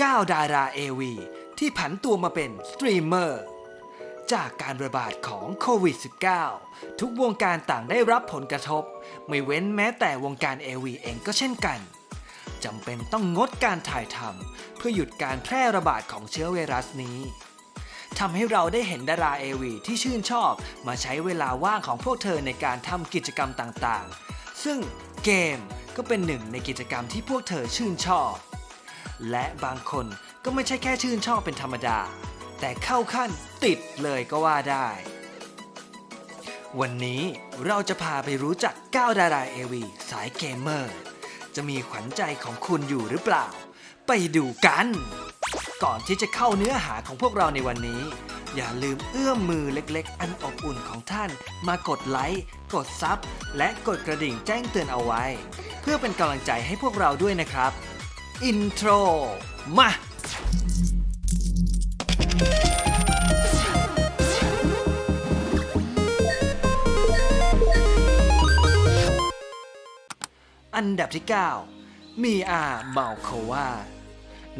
9 ดารา AV ที่ผันตัวมาเป็นสตรีมเมอร์ จากการระบาดของโควิด -19 ทุกวงการต่างได้รับผลกระทบ ไม่เว้นแม้แต่วงการ AV เองก็เช่นกันจำเป็นต้องงดการถ่ายทำเพื่อหยุดการแพร่ระบาดของเชื้อไวรัสนี้ทำให้เราได้เห็นดารา AV ที่ชื่นชอบ มาใช้เวลาว่างของพวกเธอในการทำกิจกรรมต่างๆ ซึ่งเกมก็เป็นหนึ่งในกิจกรรมที่พวกเธอชื่นชอบ และบางคนก็ไม่ใช่แค่ชื่นชอบเป็นธรรมดา แต่เข้าขั้นติดเลยก็ว่าได้ วันนี้เราจะพาไปรู้จัก9ดารา AV สายเกมเมอร์ จะมีขวัญใจของคุณอยู่หรือเปล่า ไปดูกัน ก่อนที่จะเข้าเนื้อหาของพวกเราในวันนี้ อย่าลืมเอื้อมมือเล็กๆ อันอบอุ่นของท่าน มากดไลค์กดซับและกดกระดิ่งแจ้งเตือนเอาไว้ เพื่อเป็นกำลังใจให้พวกเราด้วยนะครับ อินโทร มา อันดับที่ 9 มีอาเมาโควา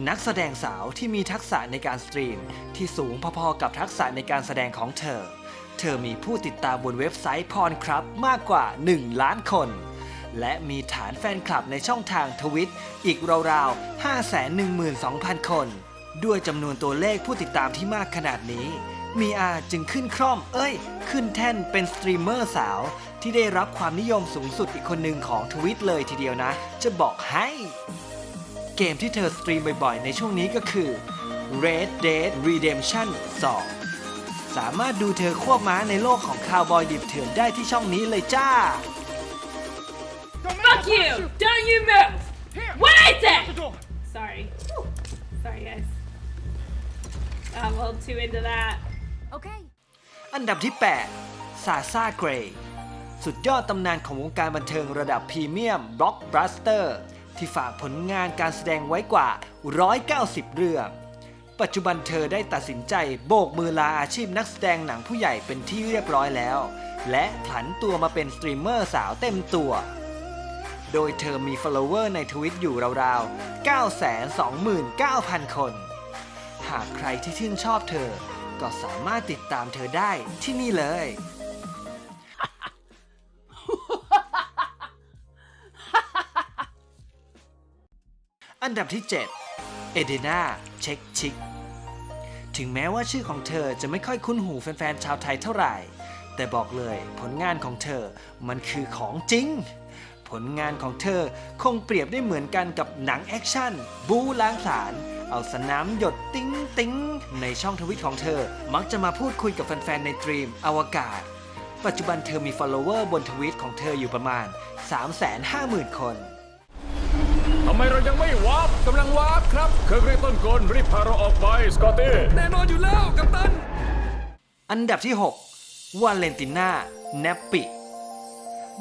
นักแสดงสาวที่มีทักษะในการสตรีม ที่สูงพอๆกับทักษะในการแสดงของเธอ เธอมีผู้ติดตามบนเว็บไซต์พรครับมากกว่า 1 ล้านคน และมีฐานแฟนคลับในช่องทางทวิต อีกราวๆ 512,000 คน ด้วยจำนวนตัวเลขผู้ติดตามที่มากขนาดนี้ มีอาจึงขึ้นคร่อม เอ้ย ขึ้นแท่นเป็นสตรีมเมอร์สาว ที่ได้รับความนิยมสูงสุดอีกคนหนึ่งของทวิตเลยทีเดียวนะ จะบอกให้ เกมที่เธอสตรีมบ่อยๆ ในช่วงนี้ก็คือ Red Dead Redemption 2 สามารถดูเธอควบม้าในโลกของคาวบอยดิบเถื่อนได้ที่ช่องนี้เลยจ้า Fuck you! Don't you move! What I said! Sorry. Sorry, guys. I'm a little too into that. Okay. อันดับที่ 8 ซาซาเกรย์สุดยอดตำนานของวงการบันเทิงระดับพรีเมียมบล็อกบัสเตอร์ที่ฝากผลงานการแสดงไว้กว่า 190 เรื่อง ปัจจุบันเธอได้ตัดสินใจโบกมือลาอาชีพนักแสดงหนังผู้ใหญ่เป็นที่เรียบร้อยแล้ว และผันตัวมาเป็นสตรีมเมอร์สาวเต็มตัว โดยเธอมี follower ในทวิตอยู่ราวๆ 929,000 คน หากใครที่ชื่นชอบเธอ ก็สามารถติดตามเธอได้ที่นี่เลย อันดับที่ 7 เอเดนาเช็คชิกถึงแม้ว่าชื่อของเธอจะไม่ค่อยคุ้นหูแฟนๆชาวไทยเท่าไหร่ แต่บอกเลยผลงานของเธอมันคือของจริง ลงานของเธอคงเปรียบได้เหมือนกันกับหนังแอคชั่น บูล้างผลาญเอาสนามหยดติ้งติ้งในช่องทวิตของเธอ มักจะมาพูดคุยกับแฟนๆในตรีมอวกาศ ปัจจุบันเธอมี follower บนทวิตของเธออยู่ประมาณ 350,000 คน ทำไมเรายังไม่วาร์ปกำลังวาร์ปครับ เครื่องเรียกต้นกลรีบพาเราออกไป สกอตตี้แน่นอนอยู่แล้วกัปตัน อันดับที่ 6 วาเลนติน่าเนปปิ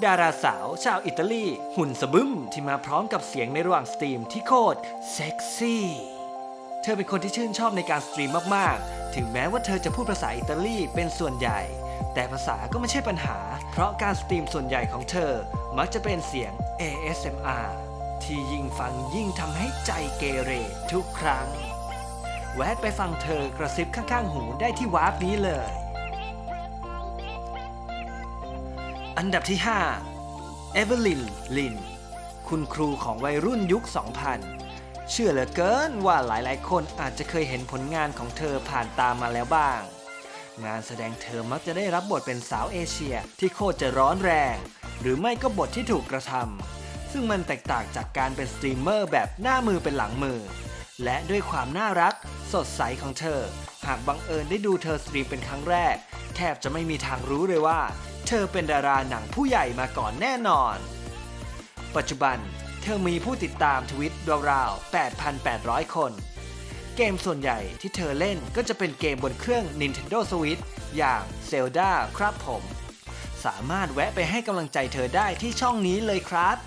ดาราสาวชาวอิตาลี หุ่นสะบึ้มที่มาพร้อมกับเสียงในระหว่างสตรีมที่โคตรเซ็กซี่ เธอเป็นคนที่ชื่นชอบในการสตรีมมากๆ ถึงแม้ว่าเธอจะพูดภาษาอิตาลีเป็นส่วนใหญ่ แต่ภาษาก็ไม่ใช่ปัญหา เพราะการสตรีมส่วนใหญ่ของเธอ มักจะเป็นเสียง ASMR ที่ยิ่งฟังยิ่งทำให้ใจเกเรทุกครั้ง แวะไปฟังเธอกระซิบข้างๆหูได้ที่วาร์ปนี้เลย อันดับที่5เอเวอร์ลินลิน คุณครูของวัยรุ่นยุค 2000 เชื่อเหลือเกินว่าหลายๆ คนอาจจะเคยเห็นผลงานของเธอผ่านตามมาแล้วบ้าง งานแสดงเธอมักจะได้รับบทเป็นสาวเอเชียที่โคตรจะร้อนแรง หรือไม่ก็บทที่ถูกกระทำซึ่งมันแตกต่างจากการเป็นสตรีมเมอร์แบบหน้ามือเป็นหลังมือ และด้วยความน่ารัก สดใสของเธอ หากบังเอิญได้ดูเธอสตรีมเป็นครั้งแรก แทบจะไม่มีทางรู้เลยว่า อเป็นดาราหนังผู้ใหญ่มาก่อนแน่นอน ปัจจุบันเธอมีผู้ติดตามทวิตราวๆ 8,800 คน เกมส่วนใหญ่ที่เธอเล่นก็จะเป็นเกมบนเครื่อง Nintendo Switch อย่าง Zelda ครับผม สามารถแวะไปให้กำลังใจเธอได้ที่ช่องนี้เลยครับ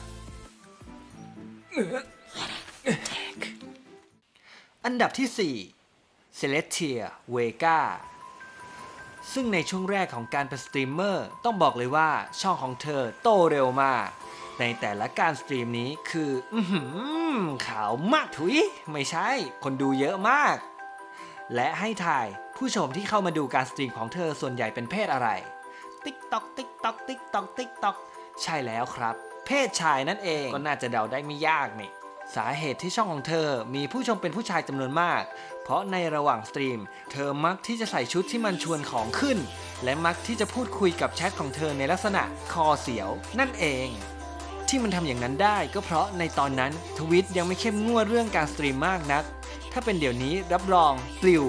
อันดับที่ 4 Celestia Vega ซึ่งในช่วงแรกของการเป็นสตรีมเมอร์ต้องบอกเลยว่าช่องของเธอโตเร็วมาก ในแต่ละการสตรีมนี้คืออื้อหือขาวมากถุย ไม่ใช่ คนดูเยอะมาก และให้ทายผู้ชมที่เข้ามาดูการสตรีมของเธอส่วนใหญ่เป็นเพศอะไร ติ๊กตอกติ๊กตอกติ๊กตอกติ๊กตอกใช่แล้วครับ เพศชายนั่นเองก็น่าจะเดาได้ไม่ยากนี่ สาเหตุที่ช่องของเธอมีผู้ชมเป็นผู้ชายจำนวนมาก เพราะในระหว่างสตรีม เธอมักที่จะใส่ชุดที่มันชวนของขึ้น และมักที่จะพูดคุยกับแชทของเธอในลักษณะคอเสียว นั่นเอง ที่มันทำอย่างนั้นได้ก็เพราะในตอนนั้นทวิตยังไม่เข้มงวดเรื่องการสตรีมมากนัก ถ้าเป็นเดี๋ยวนี้รับรองปลิว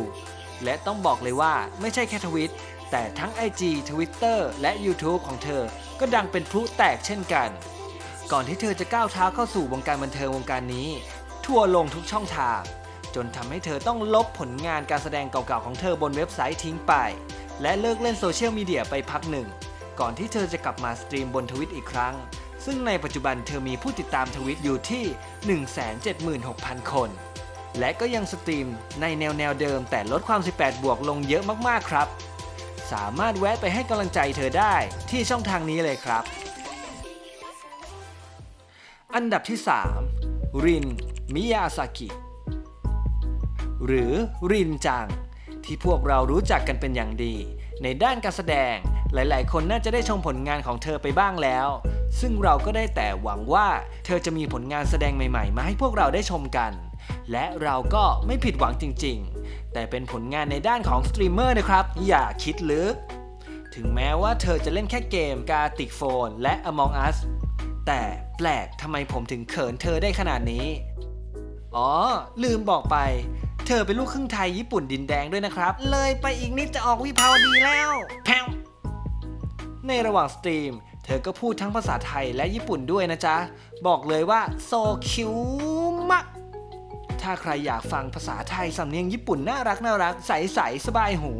และต้องบอกเลยว่าไม่ใช่แค่ทวิตแต่ทั้ง IG Twitter และ YouTube ของเธอ ก็ดังเป็นพลุแตกเช่นกัน ก่อนที่เธอจะก้าวเท้าเข้าสู่วงการบันเทิงวงการนี้ ทั่วร์ลงทุกช่องทาง จนทำให้เธอต้องลบผลงานการแสดงเก่าๆของเธอบนเว็บไซต์ทิ้งไป และเลิกเล่นโซเชียลมีเดียไปพักหนึ่ง ก่อนที่เธอจะกลับมาสตรีมบนทวิตอีกครั้ง ซึ่งในปัจจุบันเธอมีผู้ติดตามทวิตอยู่ที่ 176,000 คน และก็ยังสตรีมในแนวแนวเดิมแต่ลดความ 18 บวกลงเยอะมากๆครับ สามารถแวะไปให้กำลังใจเธอได้ที่ช่องทางนี้เลยครับ อันดับที่ 3 ริน มิยาซากิ หรือรินจัง ที่พวกเรารู้จักกันเป็นอย่างดี ในด้านการแสดงหลาย ๆ คนน่าจะได้ชมผลงานของเธอไปบ้างแล้ว ซึ่งเราก็ได้แต่หวังว่าเธอจะมีผลงานแสดงใหม่ ๆ มาให้พวกเราได้ชมกัน และเราก็ไม่ผิดหวังจริง ๆ แต่เป็นผลงานในด้านของสตรีมเมอร์นะครับ อย่าคิดลึก ถึงแม้ว่าเธอจะเล่นแค่เกมกาติกโฟนและ Among Us แต่แปลกทำไมผมถึงเขินเธอได้ขนาดนี้ อ๋อ ลืมบอกไป เธอเป็นลูกครึ่งไทยญี่ปุ่นดินแดงด้วยนะครับ เลยไปอีกนิดจะออกวิภาวดีแล้วแพวในระหว่างสตรีม เธอก็พูดทั้งภาษาไทยและญี่ปุ่นด้วยนะจ๊ะ บอกเลยว่าโซคิวมากถ้าใครอยากฟังภาษาไทยสำเนียงญี่ปุ่นน่ารักน่ารักใสๆสบายหู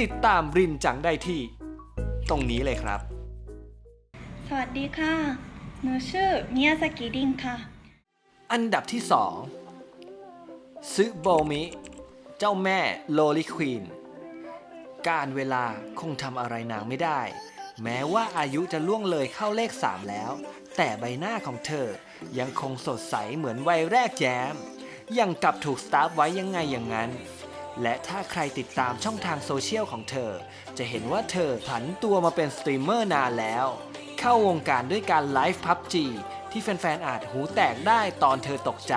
ติดตามรินจังได้ที่ ตรงนี้เลยครับ สวัสดีค่ะ หนูชื่อมิยาสกิรินค่ะ อันดับที่2ซึโบมิ เจ้าแม่โลลิควีน การเวลาคงทำอะไรนางไม่ได้ แม้ว่าอายุจะล่วงเลยเข้าเลข3แล้ว แต่ใบหน้าของเธอยังคงสดใสเหมือนวัยแรกแย้ม ยังกับถูกสตาร์ฟไว้ยังไงอย่างนั้น และถ้าใครติดตามช่องทางโซเชียลของเธอ จะเห็นว่าเธอผันตัวมาเป็นสตรีมเมอร์นานแล้ว เข้าวงการด้วยการไลฟ์พับจีที่แฟนๆอาจหูแตกได้ตอนเธอตกใจ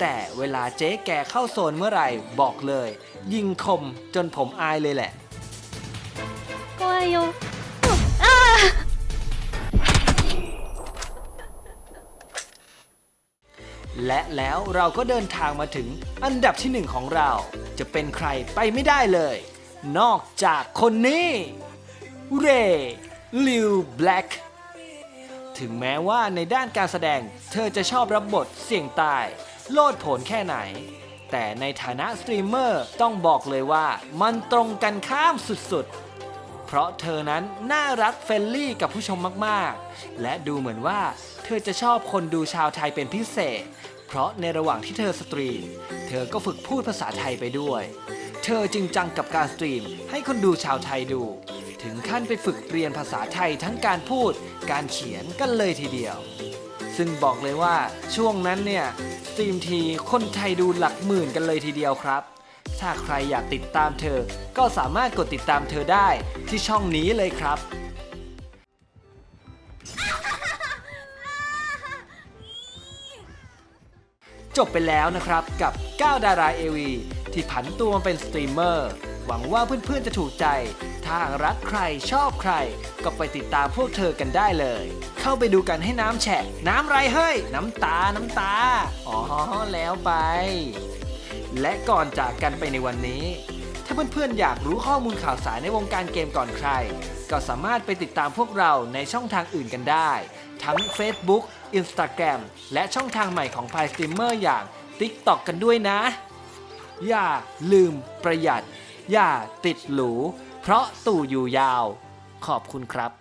แต่เวลาเจ๊แกเข้าโซนเมื่อไหร่บอกเลย ยิงคมจนผมอายเลยแหละ กลัอยและแล้วเราก็เดินทางมาถึงอันดับที่หนึ่งของเรา จะเป็นใครไปไม่ได้เลย นอกจากคนนี้ เร ลิวแบล็กถึงแม้ว่าในด้านการแสดงเธอจะชอบรับบทเสี่ยงตาย โลดโผนแค่ไหน แต่ในฐานะสตรีมเมอร์ต้องบอกเลยว่ามันตรงกันข้ามสุดๆ เพราะเธอนั้นน่ารักเฟรนลี่กับผู้ชมมากๆ และดูเหมือนว่าเธอจะชอบคนดูชาวไทยเป็นพิเศษ เพราะในระหว่างที่เธอสตรีม เธอก็ฝึกพูดภาษาไทยไปด้วย เธอจริงจังกับการสตรีมให้คนดูชาวไทยดู ถึงขั้นไปฝึกเรียนภาษาไทยทั้งการพูด การเขียนกันเลยทีเดียว ซึ่งบอกเลยว่าช่วงนั้นเนี่ยสตรีมทีคนไทยดูหลักหมื่นกันเลยทีเดียวครับ ถ้าใครอยากติดตามเธอ ก็สามารถกดติดตามเธอได้ที่ช่องนี้เลยครับจบไปแล้วนะครับกับ 9 ดาราเอวีที่ผันตัวมาเป็นสตรีมเมอร์ หวังว่าเพื่อนๆจะถูกใจ ถ้ารักใครชอบใคร ก็ไปติดตามพวกเธอกันได้เลย เข้าไปดูกันให้น้ำแฉะ น้ำไรเฮ้ย น้ำตา น้ำตา อ๋อแล้วไป และก่อนจากกันไปในวันนี้ ถ้าเพื่อนๆอยากรู้ข้อมูลข่าวสารในวงการเกมก่อนใคร ก็สามารถไปติดตามพวกเราในช่องทางอื่นกันได้ ทั้ง Facebook Instagram และช่องทางใหม่ของ p ายสตรีมเมอร์อย่าง TikTok กันด้วยนะ อย่าลืมประหยัด อย่าติดหรู เพราะตู่อยู่ยาว ขอบคุณครับ